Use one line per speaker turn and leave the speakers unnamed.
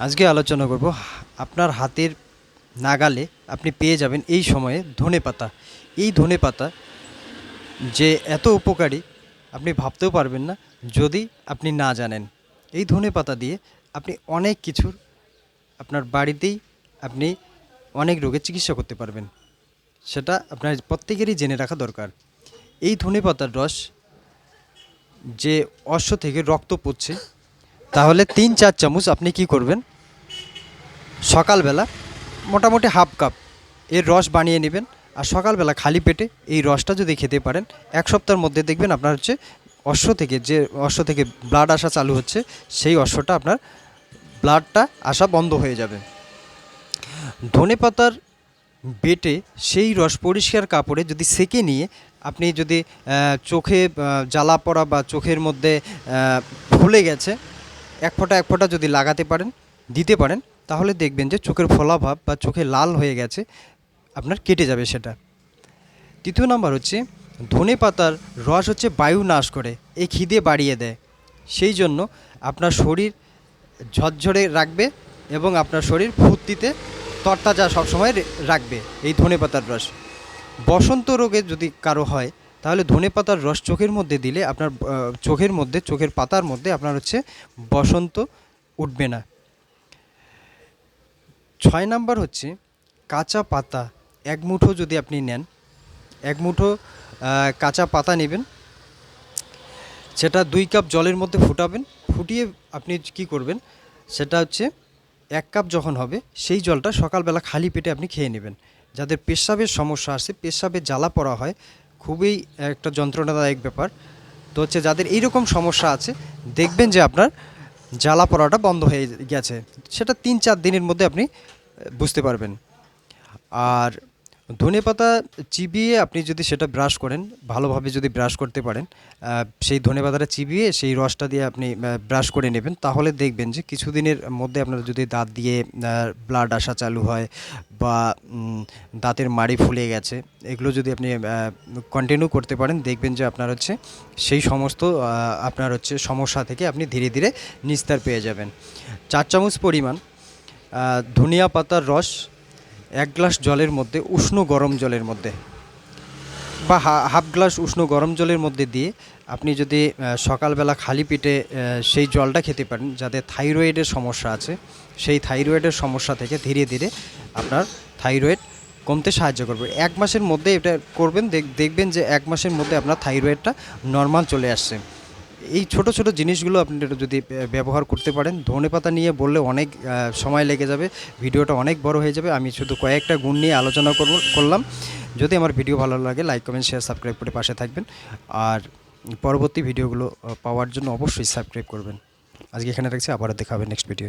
আজকে আলোচনা করব, আপনার হাতের নাগালে আপনি পেয়ে যাবেন এই সময়ে ধনে পাতা। এই ধনে পাতা যে এত উপকারী, আপনি ভাবতেও পারবেন না যদি আপনি না জানেন। এই ধনে পাতা দিয়ে আপনি অনেক কিছুর আপনার বাড়িতেই আপনি অনেক রোগের চিকিৎসা করতে পারবেন। সেটা আপনার প্রত্যেকেরই জেনে রাখা দরকার। এই ধনে পাতার রস যে অশ্ব থেকে রক্ত পড়ছে তাহলে তিন চার চামচ আপনি কি করবেন? সকালবেলা মোটামুটি হাফ কাপ এর রস বানিয়ে নেবেন আর সকালবেলা খালি পেটে এই রসটা যদি খেতে পারেন, এক সপ্তাহের মধ্যে দেখবেন আপনার হচ্ছে অশ্ব থেকে যে অশ্ব থেকে ব্লাড আসা চালু হচ্ছে, সেই অশ্বটা আপনার ব্লাডটা আসা বন্ধ হয়ে যাবে। ধনে পাতার বেটে সেই রস পরিষ্কার কাপড়ে যদি সেকে নিয়ে আপনি যদি চোখে জ্বালা পড়া বা চোখের মধ্যে ফুলে গেছে এক ফোঁটা এক ফোঁটা যদি লাগাতে পারেন, দিতে পারেন, তাহলে দেখবেন যে চোখের ফোলাভাব বা চোখে লাল হয়ে গেছে, আপনার কেটে যাবে সেটা। তৃতীয় নাম্বার হচ্ছে, ধনে পাতার রস হচ্ছে বায়ু নাশ করে এই খিদে বাড়িয়ে দেয়। সেই জন্য আপনার শরীর ঝরঝরে রাখবে এবং আপনার শরীর ফুর্তিতে তরতাজা সবসময় রাখবে এই ধনে পাতার রস। বসন্ত রোগে যদি কারও হয় তাহলে ধনে পাতার রস চোখের মধ্যে দিলে আপনার চোখের মধ্যে, চোখের পাতার মধ্যে আপনার হচ্ছে বসন্ত উঠবে না। ছয় নাম্বার হচ্ছে কাঁচা পাতা, এক মুঠো যদি আপনি নেন, এক মুঠো কাঁচা পাতা নেবেন, সেটা দুই কাপ জলের মধ্যে ফুটাবেন, ফুটিয়ে আপনি কি করবেন, সেটা হচ্ছে এক কাপ যখন হবে, সেই জলটা সকালবেলা খালি পেটে আপনি খেয়ে নেবেন। যাদের পেশাবের সমস্যা আছে, পেশাবে জ্বালা পড়া হয় খুবই একটা যন্ত্রণাদায়ক ব্যাপার। তো হচ্ছে যাদের এইরকম সমস্যা আছে, দেখবেন যে আপনার জ্বালা পড়াটা বন্ধ হয়ে গেছে। সেটা তিন চার দিনের মধ্যে আপনি বুঝতে পারবেন। আর ধনে পাতা চিবিয়ে আপনি যদি সেটা ব্রাশ করেন, ভালোভাবে যদি ব্রাশ করতে পারেন সেই ধনে পাতাটা চিবিয়ে সেই রসটা দিয়ে আপনি ব্রাশ করে নেবেন, তাহলে দেখবেন যে কিছুদিনের মধ্যে আপনার যদি দাঁত দিয়ে ব্লাড আসা চালু হয় বা দাঁতের মাড়ি ফুলে গেছে, এগুলো যদি আপনি কন্টিনিউ করতে পারেন, দেখবেন যে আপনার হচ্ছে সেই সমস্ত আপনার হচ্ছে সমস্যা থেকে আপনি ধীরে ধীরে নিস্তার পেয়ে যাবেন। চার চামচ পরিমাণ ধনিয়া পাতার রস এক গ্লাস জলের মধ্যে উষ্ণ গরম জলের মধ্যে বা হাফ গ্লাস উষ্ণ গরম জলের মধ্যে দিয়ে আপনি যদি সকালবেলা খালি আহ, সেই জলটা খেতে পারেন যাদের থাইরয়েডের সমস্যা আছে। সেই থাইরয়েডের সমস্যা থেকে ধীরে ধীরে আপনার থাইরয়েড কমতে সাহায্য করবে। এক মাসের মধ্যে এটা করবেন দেখ- দেখবেন যে এক মাসের মধ্যে আপনার থাইরয়েডটা নর্মাল চলে আসছে। এই ছোট ছোট জিনিসগুলো আপনি যদি ব্যবহার করতে পারেন, ধনে পাতা নিয়ে বললে অনেক সময় লেগে যাবে, ভিডিওটা অনেক বড় হয়ে যাবে, আমি শুধু কয়েকটা গুণ নিয়ে আলোচনা করব, করলাম। যদি আমার ভিডিও ভালো লাগে, লাইক, কমেন্ট, শেয়ার, সাবস্ক্রাইব করে পাশে থাকবেন। আর পরবর্তী ভিডিওগুলো পাওয়ার জন্য অবশ্যই সাবস্ক্রাইব করবেন। আজকে এখানে রাখছি আবার দেখা হবে নেক্সট ভিডিও